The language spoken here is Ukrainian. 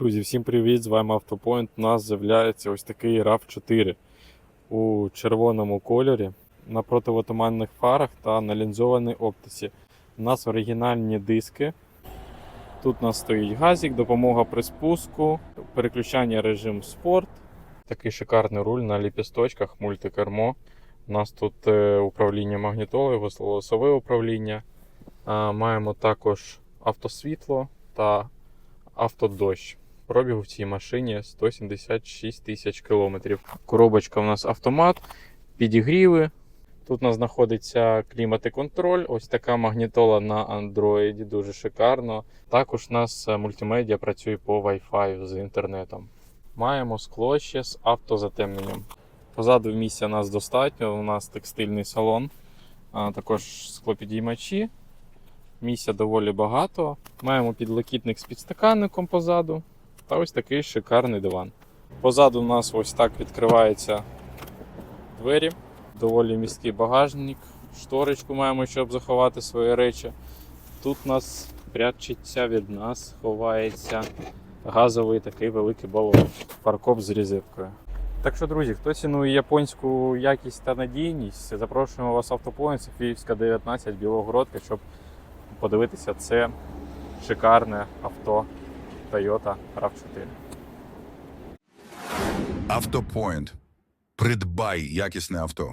Друзі, всім привіт! З вами Автопоінт. У нас з'являється ось такий rav 4 у червоному кольорі на противотуманних фарах та на лінзованій оптиці. У нас оригінальні диски. Тут у нас стоїть газик, допомога при спуску, переключання режим спорт. Такий шикарний руль на ліпісточках, мультикермо. У нас тут е, управління магнітолою, голосове управління. Маємо також автосвітло та автодощ. Пробігу в цій машині 176 тисяч кілометрів. Коробочка у нас автомат, підігріви. Тут у нас знаходиться клімат і контроль. Ось така магнітола на Android, дуже шикарно. Також у нас е, мультимедіа працює по Wi-Fi з інтернетом. Маємо скло ще з автозатемненням. Позаду місця у нас достатньо. У нас текстильний салон, а також склопідіймачі. Місця доволі багато. Маємо підлокітник з підстаканником позаду. Та ось такий шикарний диван. Позаду у нас ось так відкриваються двері. Доволі міський багажник. Шторочку маємо, щоб заховати свої речі. Тут у нас прячеться від нас, ховається газовий такий великий балон. Паркоп з різиткою. Так що, друзі, хто цінує японську якість та надійність, запрошуємо вас в автопоінт Софіївська 19 Білогородка, щоб подивитися це шикарне авто Toyota RAV4. Автопоінт. Придбай якісне авто.